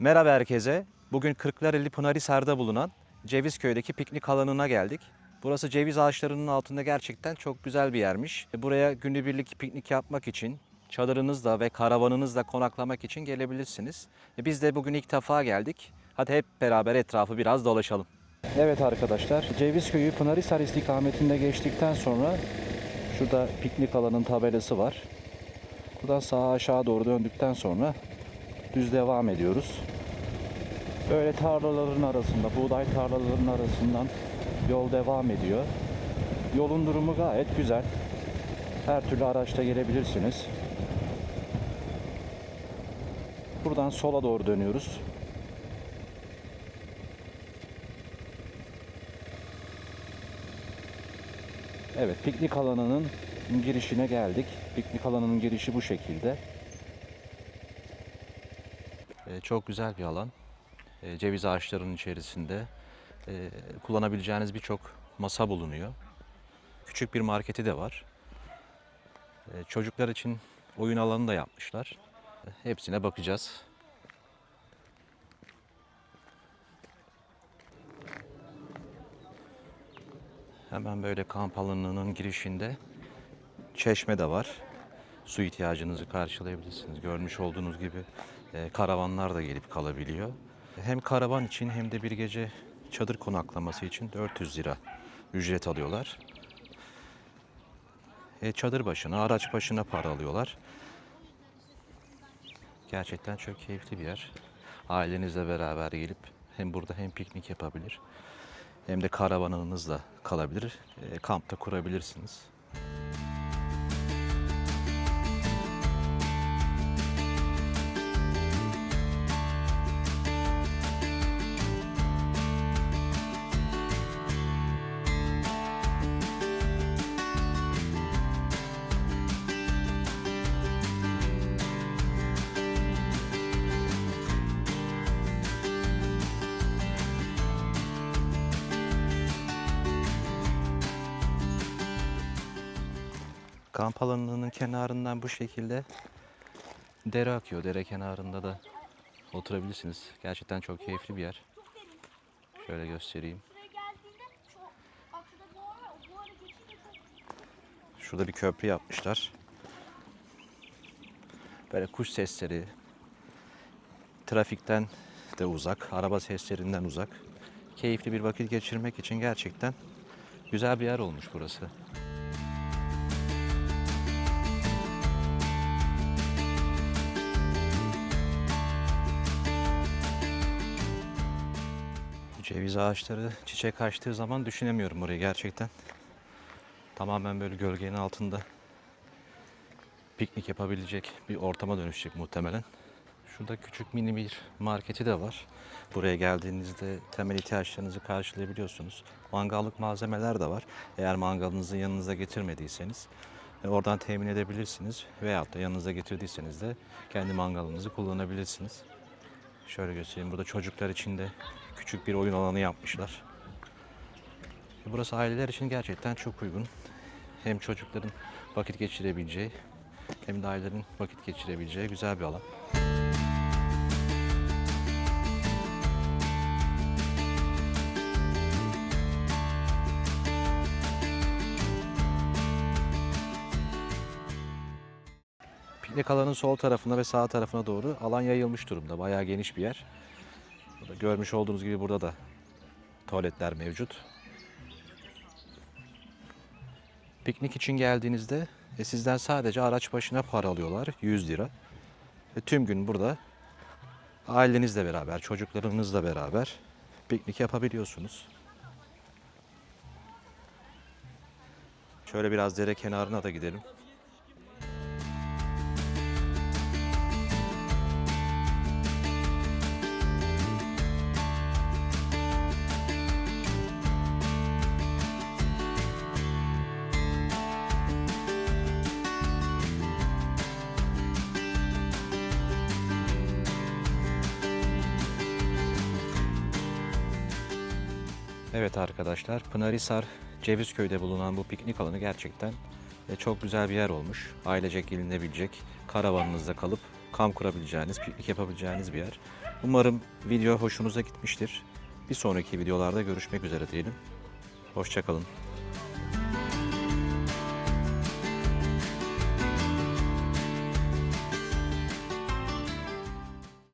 Merhaba herkese. Bugün Kırklareli Pınarhisar'da bulunan Cevizköy'deki piknik alanına geldik. Burası ceviz ağaçlarının altında gerçekten çok güzel bir yermiş. Buraya günübirlik piknik yapmak için çadırınızla ve karavanınızla konaklamak için gelebilirsiniz. Biz de bugün ilk defa geldik. Hadi hep beraber etrafı biraz dolaşalım. Evet arkadaşlar, Cevizköy'ü Pınarhisar istikametinde geçtikten sonra şurada piknik alanın tabelası var. Buradan sağa aşağı doğru döndükten sonra düz devam ediyoruz. Böyle tarlaların arasında, buğday tarlalarının arasından yol devam ediyor. Yolun durumu gayet güzel. Her türlü araçla gelebilirsiniz. Buradan sola doğru dönüyoruz. Evet, piknik alanının girişine geldik. Piknik alanının girişi bu şekilde. Ee, Çok güzel bir alan. Ee, Ceviz ağaçlarının içerisinde e, kullanabileceğiniz birçok masa bulunuyor. Küçük bir marketi de var. Ee, Çocuklar için oyun alanı da yapmışlar. Ee, Hepsine bakacağız. Hemen böyle kamp alanının girişinde çeşme de var. Su ihtiyacınızı karşılayabilirsiniz. Görmüş olduğunuz gibi e, karavanlar da gelip kalabiliyor. Hem karavan için hem de bir gece çadır konaklaması için 400 lira ücret alıyorlar. E, çadır başına, araç başına para alıyorlar. Gerçekten çok keyifli bir yer. Ailenizle beraber gelip hem burada hem piknik yapabilir hem de karavanınızla kalabilir. E, kampta kurabilirsiniz. Kamp alanının kenarından bu şekilde dere akıyor. Dere kenarında da oturabilirsiniz. Gerçekten çok keyifli bir yer. Şöyle göstereyim. Şurada bir köprü yapmışlar. Böyle kuş sesleri, trafikten de uzak, araba seslerinden uzak. Keyifli bir vakit geçirmek için gerçekten güzel bir yer olmuş burası. Ceviz ağaçları çiçek açtığı zaman düşünemiyorum orayı gerçekten. Tamamen böyle gölgenin altında piknik yapabilecek bir ortama dönüşecek muhtemelen. Şurada küçük mini bir marketi de var. Buraya geldiğinizde temel ihtiyaçlarınızı karşılayabiliyorsunuz. Mangallık malzemeler de var. Eğer mangalınızı yanınıza getirmediyseniz e, oradan temin edebilirsiniz. Veyahut da yanınıza getirdiyseniz de kendi mangalınızı kullanabilirsiniz. Şöyle göstereyim. Burada çocuklar için de küçük bir oyun alanı yapmışlar. E, Burası aileler için gerçekten çok uygun. Hem çocukların vakit geçirebileceği hem de ailelerin vakit geçirebileceği güzel bir alan. Piknik alanın sol tarafına ve sağ tarafına doğru alan yayılmış durumda. Bayağı geniş bir yer. Burada görmüş olduğunuz gibi burada da tuvaletler mevcut. Piknik için geldiğinizde e, sizden sadece araç başına para alıyorlar 100 lira. Ve tüm gün burada ailenizle beraber, çocuklarınızla beraber piknik yapabiliyorsunuz. Şöyle biraz dere kenarına da gidelim. Evet arkadaşlar, Pınarhisar Cevizköy'de bulunan bu piknik alanı gerçekten e, çok güzel bir yer olmuş. Ailecek gelinebilecek, karavanınızda kalıp kamp kurabileceğiniz, piknik yapabileceğiniz bir yer. Umarım video hoşunuza gitmiştir. Bir sonraki videolarda görüşmek üzere diyelim. Hoşçakalın.